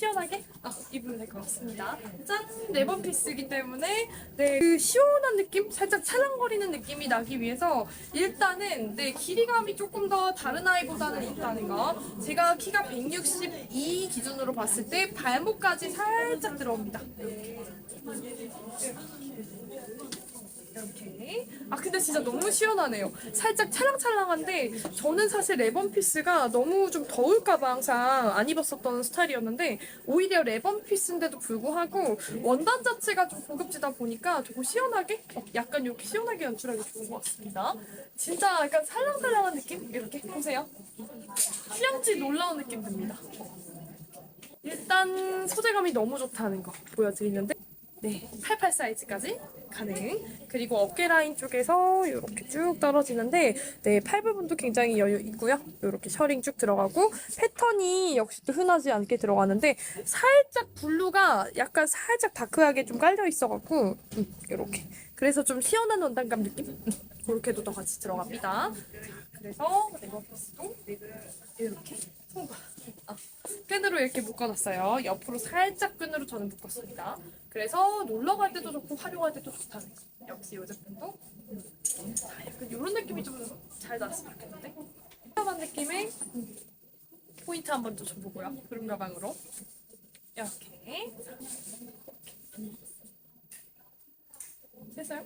시원하게 아, 입으면 될 것 같습니다. 짠! 네번 피스이기 때문에 네, 그 시원한 느낌? 살짝 찰랑거리는 느낌이 나기 위해서 일단은 네, 길이감이 조금 더 다른 아이보다는 있다는 거. 제가 키가 162 기준으로 봤을 때 발목까지 살짝 들어옵니다. 이렇게. 아 근데 진짜 너무 시원하네요. 살짝 찰랑찰랑한데 저는 사실 레번 피스가 너무 좀 더울까봐 항상 안 입었었던 스타일이었는데 오히려 레번 피스인데도 불구하고 원단 자체가 좀 고급지다 보니까 조금 시원하게 어, 약간 이렇게 시원하게 연출하기 좋은 것 같습니다. 진짜 약간 살랑살랑한 느낌 이렇게 보세요. 휴양지 놀라운 느낌 듭니다. 일단 소재감이 너무 좋다는 거 보여드리는데 네, 88 사이즈까지 가능. 그리고 어깨 라인 쪽에서 이렇게 쭉 떨어지는데, 네, 팔 부분도 굉장히 여유 있고요. 이렇게 셔링 쭉 들어가고, 패턴이 역시 또 흔하지 않게 들어가는데, 살짝 블루가 약간 살짝 다크하게 좀 깔려 있어갖고, 음, 이렇게. 그래서 좀 시원한 원단감 느낌? 음, 그렇게도 더 같이 들어갑니다. 자, 그래서 네버피스도 이렇게 통과. 아, 끈으로 이렇게 묶어놨어요. 옆으로 살짝 끈으로 저는 묶었습니다. 그래서 놀러 갈 때도 좋고 활용할 때도 좋다는 거. 역시 이 제품도 음. 자, 약간 이런 느낌이 좀 잘 나왔으면 좋겠는데. 한 느낌의 음, 포인트 한번 더 줘보고요. 구름 가방으로 이렇게 자, 됐어요?